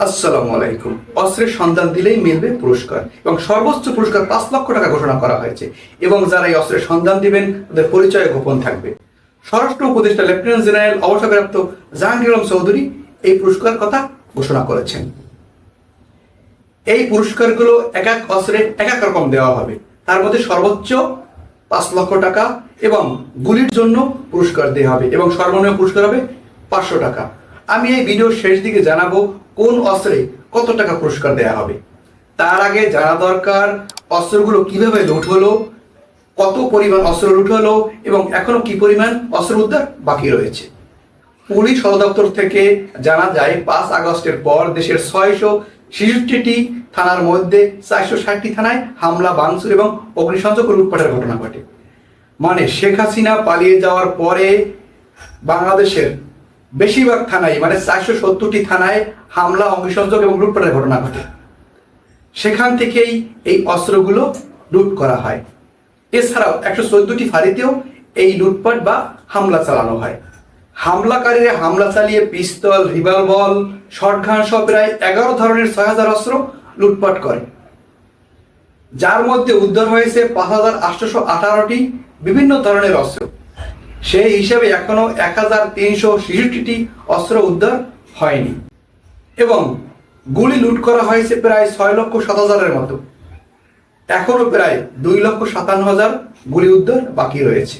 আসসালামু আলাইকুম। অস্ত্রের সন্ধান দিলেই মিলবে পুরস্কার এবং সর্বোচ্চ পুরস্কার পাঁচ লক্ষ টাকা ঘোষণা করা হয়েছে এবং যারা এই অস্ত্রের সন্ধান দিবেন, তাদের পরিচয় গোপন থাকবে। স্বরাষ্ট্র উপদেষ্টা লেফটেন্যান্ট জেনারেল অবসরপ্রাপ্ত জাহাঙ্গীর আলম চৌধুরী এই পুরস্কার কথা ঘোষণা করেছেন। এই পুরস্কারগুলো এক এক অস্ত্রে এক এক রকম দেওয়া হবে। তার মধ্যে সর্বোচ্চ পাঁচ লক্ষ টাকা এবং গুলির জন্য পুরস্কার দেওয়া হবে এবং সর্বনিম্ন পুরস্কার হবে পাঁচশো টাকা। আমি এই ভিডিওর শেষ দিকে জানাব কোন অস্ত্রে কত টাকা পুরস্কার দেওয়া হবে? তার আগে জানা দরকার, অস্ত্রগুলো কীভাবে লুট হলো, কত পরিমাণ অস্ত্র লুট হলো, এবং এখনও কি পরিমাণ অস্ত্র উদ্ধার বাকি রয়েছে? পুলিশ সদর দপ্তর থেকে জানা যায়, পাঁচ আগস্টের পর দেশের ছয়শো ছেষট্টিটি থানার মধ্যে চারশো ষাটটি থানায় হামলা, ভাঙচুর এবং অগ্নিসংযোগ লুটপাটের ঘটনা ঘটে। মানে শেখ হাসিনা পালিয়ে যাওয়ার পরে বাংলাদেশের বেশিরভাগ থানায় মানে চারশো সত্তরটি থানায় হামলা, অগ্নিসংযোগ এবং লুটপাটের ঘটনা ঘটে। সেখান থেকেই এই অস্ত্রগুলো লুট করা হয়। এছাড়াও একশো চোদ্দটি ফাঁড়িতেও এই লুটপাট বা হামলা চালানো হয়। হামলাকারীরা হামলা চালিয়ে পিস্তল, রিভলভার শর্টগান সহ প্রায় এগারো ধরনের ছয় হাজার অস্ত্র লুটপাট করে। যার মধ্যে উদ্ধার হয়েছে পাঁচ হাজার আটশোশো আঠারোটি বিভিন্ন ধরনের অস্ত্র। সেই হিসেবে এখনও এক হাজার তিনশো ছেষট্টিটি অস্ত্র উদ্ধার হয়নি। এবং গুলি লুট করা হয়েছে প্রায় ছয় লক্ষ সাত হাজারের মতো। এখনও প্রায় দুই লক্ষ সাতান্ন হাজার গুলি উদ্ধার বাকি রয়েছে।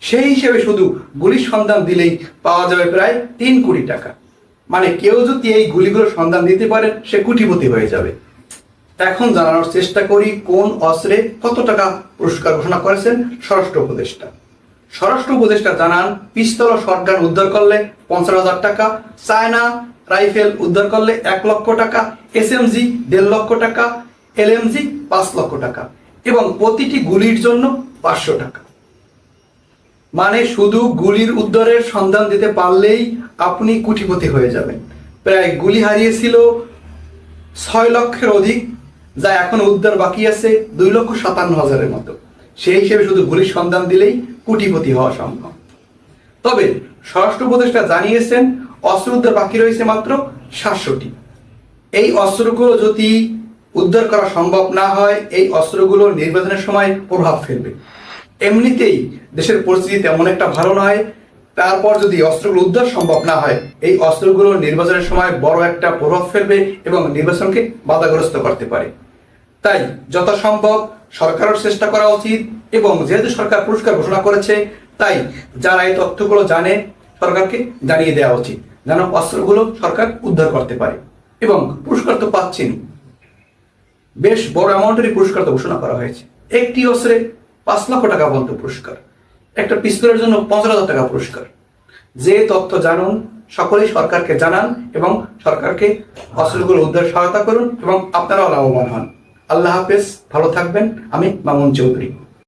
সেই হিসেবে শুধু গুলির সন্ধান দিলেই পাওয়া যাবে প্রায় তিন কোটি টাকা। মানে কেউ যদি এই গুলিগুলোর সন্ধান দিতে পারে, সে কোটিপতি হয়ে যাবে। এখন জানানোর চেষ্টা করি, কোন অস্ত্রে কত টাকা পুরস্কার ঘোষণা করেছেন স্বরাষ্ট্র উপদেষ্টা। স্বরাষ্ট্র উপদেষ্টা জানান, পিস্তল ও শটগান উদ্ধার করলে পঞ্চাশ হাজার টাকা, চায়না রাইফেল উদ্ধার করলে এক লক্ষ টাকা এসএমজি দেড় লক্ষ টাকা এলএমজি পাঁচ লক্ষ টাকা এবং প্রতিটি গুলির জন্য পাঁচশো টাকা। মানে শুধু গুলির উদ্ধারের সন্ধান দিতে পারলেই আপনি কুটিপতি হয়ে যাবেন। প্রায় গুলি হারিয়েছিল ছয় লক্ষের অধিক, যা এখন উদ্ধার বাকি আছে দুই লক্ষ সাতান্ন হাজারের মতো। সেই হিসেবে শুধু গুলির সন্ধান দিলেই কুটিপতি হওয়া সম্ভব। তবে স্বরাষ্ট্র উপদেষ্টা জানিয়েছেন, অস্ত্র উদ্ধার বাকি রয়েছে মাত্র সাতশোটি। এই অস্ত্রগুলো যদি উদ্ধার করা সম্ভব না হয়, এই অস্ত্রগুলো নির্বাচনের সময় প্রভাব ফেলবে। এমনিতেই দেশের পরিস্থিতি তেমন একটা ভালো নয়। তারপর যদি অস্ত্রগুলো উদ্ধার সম্ভব না হয়, এই অস্ত্রগুলো নির্বাচনের সময় বড় একটা প্রভাব ফেলবে এবং নির্বাচনকে বাধাগ্রস্ত করতে পারে। তাই যথাসম্ভব সরকারের চেষ্টা করা উচিত এবং যেহেতু সরকার পুরস্কার ঘোষণা করেছে, তাই যারা এই তথ্যগুলো জানে, সরকারকে জানিয়ে দেওয়া উচিত, যেন অস্ত্রগুলো সরকার উদ্ধার করতে পারে। এবং পুরস্কার তো পাচ্ছেন। বেশ বড় অ্যামাউন্টেরই পুরস্কার তো ঘোষণা করা হয়েছে। একটি অস্ত্রে পাঁচ লক্ষ টাকা পর্যন্ত পুরস্কার। একটা পিস্তলের জন্য পঞ্চাশ হাজার টাকা পুরস্কার। যে তথ্য জানুন, সকলেই সরকারকে জানান এবং সরকারকে অস্ত্রগুলো উদ্ধার সহায়তা করুন এবং আপনারাও লাভবান হন। আল্লাহ হাফেজ ভালো থাকবেন। আমি মামুন চৌধুরী।